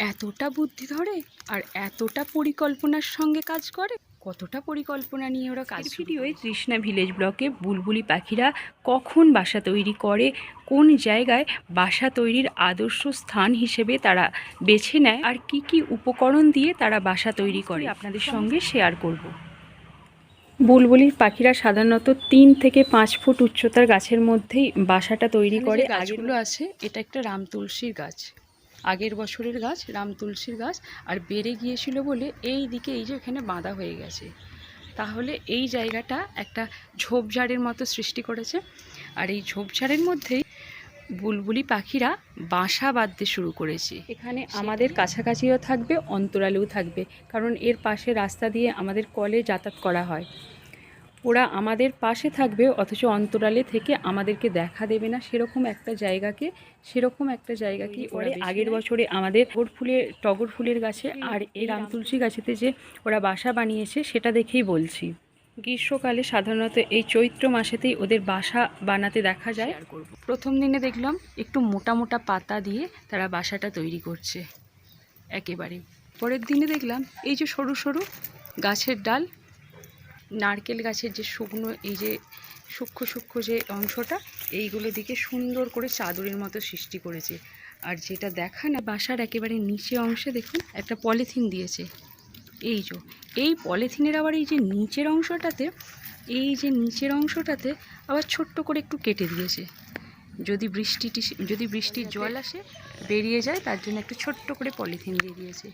এতটা বুদ্ধি ধরে আর এতটা পরিকল্পনার সঙ্গে কাজ করে? কতটা পরিকল্পনা নিয়ে ওরা কাজ ভিডিওয় তৃষ্ণা ভিলেজ ব্লকে বুলবুলি পাখিরা কখন বাসা তৈরি করে? কোন জায়গায় বাসা তৈরির আদর্শ স্থান হিসেবে তারা বেছে নেয়? আর কি কি উপকরণ দিয়ে তারা বাসা তৈরি করে? আপনাদের সঙ্গে শেয়ার করব। বুলবুলির পাখিরা সাধারণত তিন থেকে পাঁচ ফুট উচ্চতার গাছের মধ্যেই বাসাটা তৈরি করে। গাছগুলো আছে এটা একটা রাম তুলসীর গাছ। আগের বছরের গাছ রাম তুলসীর গাছ আর বেড়ে গিয়েছিল বলে এই দিকে এই যে এখানে বাঁধা হয়ে গেছে। তাহলে এই জায়গাটা একটা ঝোপঝাড়ের মতো সৃষ্টি করেছে। আর এই ঝোপঝাড়ের মধ্যেই বুলবুলি পাখিরা বাসা বাঁধতে শুরু করেছে। এখানে আমাদের কাছাকাছিও থাকবে অন্তরালেও থাকবে। কারণ এর পাশে রাস্তা দিয়ে আমাদের কলে যাতায়াত করা হয়। ওরা আমাদের পাশে থাকবে অথচ অন্তরালে থেকে আমাদেরকে দেখা দেবে না। সেরকম একটা জায়গাকে সেরকম একটা জায়গাকে ওরা আগের বছরে আমাদের টগর ফুলের টগর ফুলের গাছে আর এই রাম তুলসী গাছেতে যে ওরা বাসা বানিয়েছে সেটা দেখেই বলছি। গ্রীষ্মকালে সাধারণত এই চৈত্র মাসেতেই ওদের বাসা বানাতে দেখা যায়। প্রথম দিনে দেখলাম একটু মোটা মোটা পাতা দিয়ে তারা বাসাটা তৈরি করছে একেবারে। পরের দিনে দেখলাম এই যে সরু সরু গাছের ডাল নারকেল গাছের যে শুকনো, এই যে সূক্ষ্ম সূক্ষ্ম যে অংশটা, এইগুলো দিকে সুন্দর করে চাদরের মতো সৃষ্টি করেছে। আর যেটা দেখা না, বাসার একেবারে নিচে অংশে দেখুন, একটা পলিথিন দিয়েছে। এই যে, এই পলিথিনের আবার এই যে নিচের অংশটাতে, এই যে নিচের অংশটাতে আবার ছোট্ট করে একটু কেটে দিয়েছে। যদি বৃষ্টিটি যদি বৃষ্টির জল আসে, বেরিয়ে যায়, তার জন্য একটু ছোট্ট করে পলিথিন দিয়ে দিয়েছে।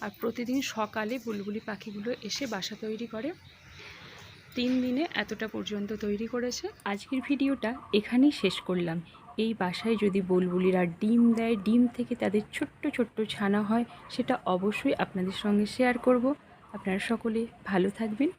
আর প্রতিদিন সকালে বুলবুলি পাখিগুলো এসে বাসা তৈরি করে। তিন দিনে এতটা পর্যন্ত তৈরি করেছে। আজকের ভিডিওটা এখানেই শেষ করলাম। এই বাসায় যদি বুলবুলিরা ডিম দেয়, ডিম থেকে তাদের ছোট্ট ছোট্ট ছানা হয়, সেটা অবশ্যই আপনাদের সঙ্গে শেয়ার করব। আপনারা সকলে ভালো থাকবেন।